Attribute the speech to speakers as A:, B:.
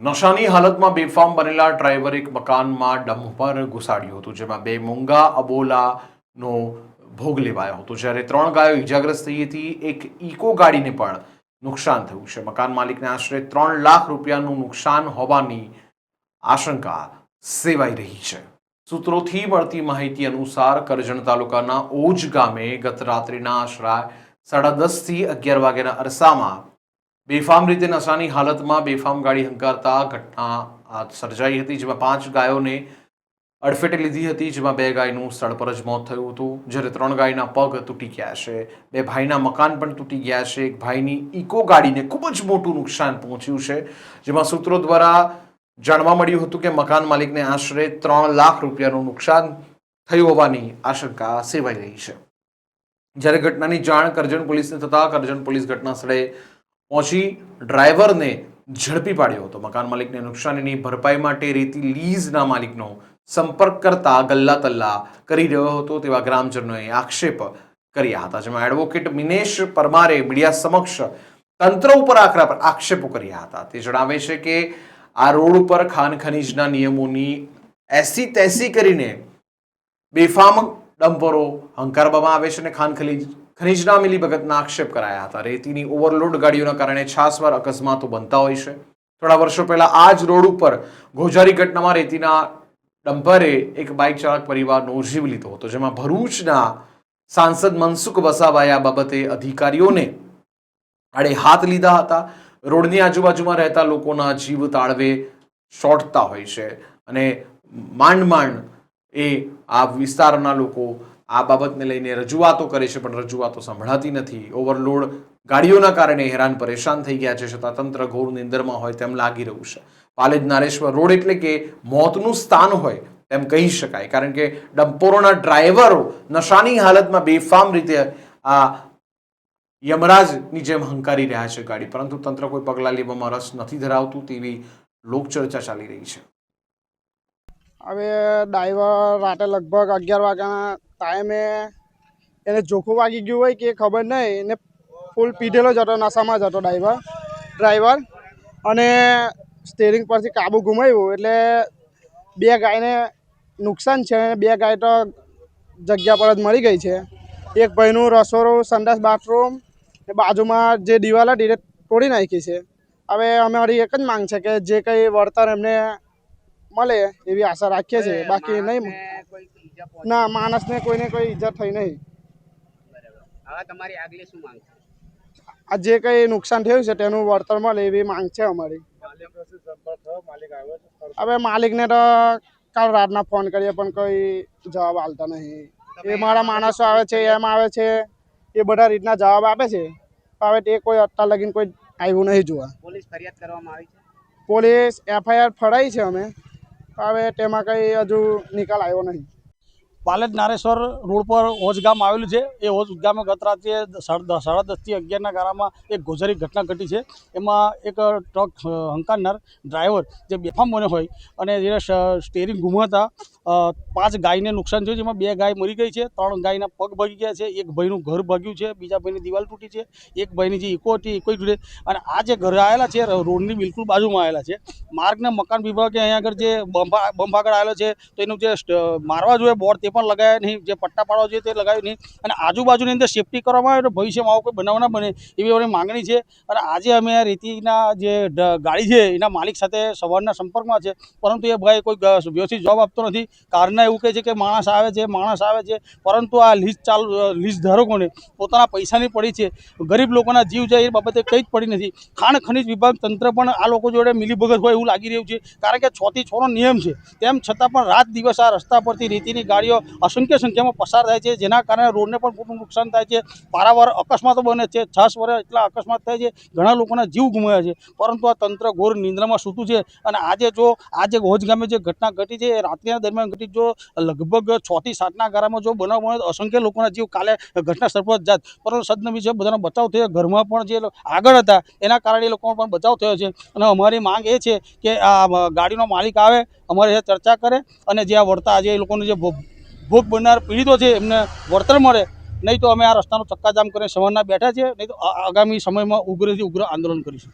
A: નશાની હાલતમાં બેફામ બનેલા ડ્રાઈવર એક મકાનમાં ડમ્પર ઘુસાડ્યું હતું, જેમાં બે મૂંગા અબોલાનો ભોગ લેવાયો હતો. જ્યારે ત્રણ ગાયો ઇજાગ્રસ્ત થઈ હતી, એક ઇકો ગાડીને પણ નુકસાન થયું છે. મકાન માલિકને આશરે ત્રણ લાખ રૂપિયાનું નુકસાન હોવાની આશંકા સેવાઈ રહી છે. સૂત્રોથી મળતી માહિતી અનુસાર, કરજણ તાલુકાના ઓજ ગામે ગત રાત્રિના આશરા સાડા દસથી અગિયાર વાગ્યાના અરસામાં બેફામ રીતે નશાની હાલતમાં બેફામ ગાડી હંકારતા ઘટના સર્જાઈ હતી, જેમાં પાંચ ગાયોને અડફેટે લીધી હતી, જેમાં બે ગાયનું સ્થળ પર જ મોત થયું હતું, જ્યારે ત્રણ ગાયના પગ તૂટી ગયા છે. બે ભાઈના મકાન પણ તૂટી ગયા છે. એક ભાઈની ઇકો ગાડીને ખૂબ જ મોટું નુકસાન પહોંચ્યું છે, જેમાં સૂત્રો દ્વારા જાણવા મળ્યું હતું કે મકાન માલિકને આશરે ત્રણ લાખ રૂપિયાનું નુકસાન થયું હોવાની આશંકા સેવાઈ રહી છે. જ્યારે ઘટનાની જાણ કરજણ પોલીસને થતાં કરજણ પોલીસ ઘટના સ્થળે પહોંચી ડ્રાઈવરને ઝડપી પાડ્યો હતો. મકાન માલિકને નુકસાનીની ભરપાઈ માટે રેતી લીઝના માલિકનો સંપર્ક કરતા ગલ્લા તલ્લા કરી રહ્યો હતો તેવા ગ્રામજનોએ આક્ષેપ કર્યા હતા, જેમાં એડવોકેટ મિનેશ પરમારે મીડિયા સમક્ષ તંત્ર ઉપર આકરા પર આક્ષેપો કર્યા હતા. તે જણાવે છે કે આ રોડ ઉપર ખાન ખનીજના નિયમોની એસી તેસી કરીને બેફામ ડમ્પરો હંકારવામાં આવે છે અને ખાન ખનીજ ખનીજના મિલીભગતના આક્ષેપ કરાયા હતા. રેતીની ઓવરલોડ ગાડીઓના કારણે છાસવાર અકસ્માતો બનતા હોય છે. થોડા વર્ષો પહેલા આ જ રોડ ઉપર ગોજારી ઘટનામાં રેતીના ડમ્પરે એક બાઇક ચાલક પરિવારનો જીવ લીધો હતો, જેમાં ભરૂચના સાંસદ મનસુખ વસાવાએ આ બાબતે અધિકારીઓને આડે હાથ લીધા હતા. રોડની આજુબાજુમાં રહેતા લોકોના જીવ તાળવે શોટતા હોય છે અને માંડ માંડ એ આ વિસ્તારના લોકો આ બાબતને લઈને રજૂઆતો કરે છે, પણ રજૂઆતો સંભળાતી નથી. ઓવરલોડ ગાડીઓના કારણે હેરાન, પરેશાન થઈ ગયા છે, છતાં તંત્ર ઘોર નિંદરમાં હોય તેમ લાગી રહ્યું છે. પાલેજ નારેશ્વર રોડ એટલે કે મોતનું સ્થાન હોય તેમ કહી શકાય, કારણ કે ડમ્પોરોના ડ્રાઈવરો નશાની હાલતમાં બેફામ રીતે આ યમરાજની જેમ હંકારી રહ્યા છે ગાડી. પરંતુ તંત્ર કોઈ પગલાં લેવામાં રસ નથી ધરાવતું તેવી લોકચર્ચા ચાલી રહી છે.
B: હવે ડ્રાઈવર રાતે લગભગ અગિયાર વાગ્યાના ટાઈમે એને જોખું વાગી ગયું હોય કે ખબર નહીં, એને ફૂલ પીધેલો જ હતો, નશામાં જ હતો ડ્રાઈવર ડ્રાઈવર. અને સ્ટેરિંગ પરથી કાબુ ગુમાવ્યું, એટલે બે ગાયને નુકસાન છે બે ગાય તો જગ્યા પર જ મરી ગઈ છે. એક ભાઈનું રસોડું, સંડાસ બાથરૂમ ને બાજુમાં જે દિવાલ હતી, એ તોડી નાખી છે. હવે અમારી એક જ માંગ છે કે જે કંઈ વળતર એમને મળે એવી આશા રાખીએ છીએ. બાકી નહીં ના માણસને કોઈને કોઈ ઈજા થઈ નહીં.
C: તમારી આગલી શું માંગ
B: આ જે કંઈ નુકસાન થયું છે તેનું વળતર મળે એવી માંગ છે અમારી. હવે માલિકને તો કાલ રાતના ફોન કરીએ પણ કોઈ જવાબ આવતા નહીં. એ મારા માણસો આવે છે એમ આવે છે એ બધા રીતના જવાબ આપે છે. હવે તે કોઈ અત્યાર લગીને કોઈ આવ્યું નહીં જોવા.
C: પોલીસ ફરિયાદ કરવામાં આવી છે?
B: પોલીસ એફઆઈઆર ફરાઈ છે અમે. હવે તેમાં કંઈ હજુ નિકાલ આવ્યો નહીં.
D: પાલેજ નારેશ્વર રોડ પર ઓજ ગામ આવેલું છે. એ ઓજ ગામે ગત રાત્રે સાડા દસથી અગિયારના ગાળામાં એક ગોઝારી ઘટના ઘટી છે. એમાં એક ટ્રક હંકારનાર ડ્રાઈવર જે બેફામ બન્યો હોય અને જે સ્ટેરિંગ ગુમાવતા પાંચ ગાયને નુકસાન થયું છે. જેમાં બે ગાય મરી ગઈ છે. ત્રણ ગાયના પગ ભાગી ગયા છે. એક ભાઈનું ઘર ભાગ્યું છે. બીજા ભાઈની દિવાલ તૂટી છે. એક ભાઈની જે ઇકો હતી ઇકો તૂટે. અને આ જે ઘરે આવેલા છે રોડની બિલકુલ બાજુમાં આવેલા છે. માર્ગના મકાન વિભાગે અહીંયા આગળ જે બંભા બંભાગળ આવેલો છે, તો એનું જે મારવા જોઈએ બોર્ડ તે પણ લગાવ્યા નહીં, જે પટ્ટા પાડવા જોઈએ તે લગાવ્યું નહીં. અને આજુબાજુની અંદર સેફટી કરવામાં આવે તો ભવિષ્યમાં આવો કોઈ બનાવ ના બને એવી અમારી માંગણી છે. અને આજે અમે આ રીતિના જે ગાડી છે એના માલિક સાથે સવારના સંપર્કમાં છે. પરંતુ એ ભાઈ કોઈ વ્યવસ્થિત જવાબ આપતો નથી. કારના એવું કહે છે કે માણસ આવે છે, માણસ આવે છે. પરંતુ આ લીઝ ચાલુ, લીઝ ધારકોને પોતાના પૈસાની પડી છે. ગરીબ લોકોના જીવ જાય એ બાબતે કંઈ જ પડી નથી. ખાણ ખનિજ વિભાગ તંત્ર પણ આ લોકો જોડે મિલીભગત હોય એવું લાગી રહ્યું છે. કારણ કે છ થી છનો નિયમ છે. તેમ છતાં પણ રાત દિવસ આ રસ્તા પરથી રેતીની ગાડીઓ અસંખ્ય સંખ્યામાં પસાર થાય છે, જેના કારણે રોડને પણ ખૂબ નુકસાન થાય છે. પારાવાર અકસ્માતો બને છે. છ વર્ષ એટલા અકસ્માત થાય છે, ઘણા લોકોના જીવ ગુમાયા છે. પરંતુ આ તંત્ર ઘોર નિંદ્રામાં સૂતું છે. અને આજે જો, આજે હોજ ગામે જે ઘટના ઘટી છે, એ રાત્રિના દરમિયાન ઘટી જો, લગભગ છ થી સાતના ગારામાં જો બનાવ બને અસંખ્ય લોકોના જીવ કાલે ઘટના સ્થળ જાત. પરંતુ સદનમી છે, બધાનો બચાવ થયો. ઘરમાં પણ જે આગળ હતા, એના કારણે એ લોકોનો પણ બચાવ થયો છે. અને અમારી માંગ એ છે કે આ ગાડીનો માલિક આવે, અમારી ચર્ચા કરે અને જે આ વળતા આજે એ લોકોને જે ભોગ બનનાર પીડિતો છે, એમને વળતર મળે. નહીં તો અમે આ રસ્તાનો ચક્કાજામ કરીને સવારના બેઠા છીએ, નહીં તો આગામી સમયમાં ઉગ્રથી ઉગ્ર આંદોલન કરીશું.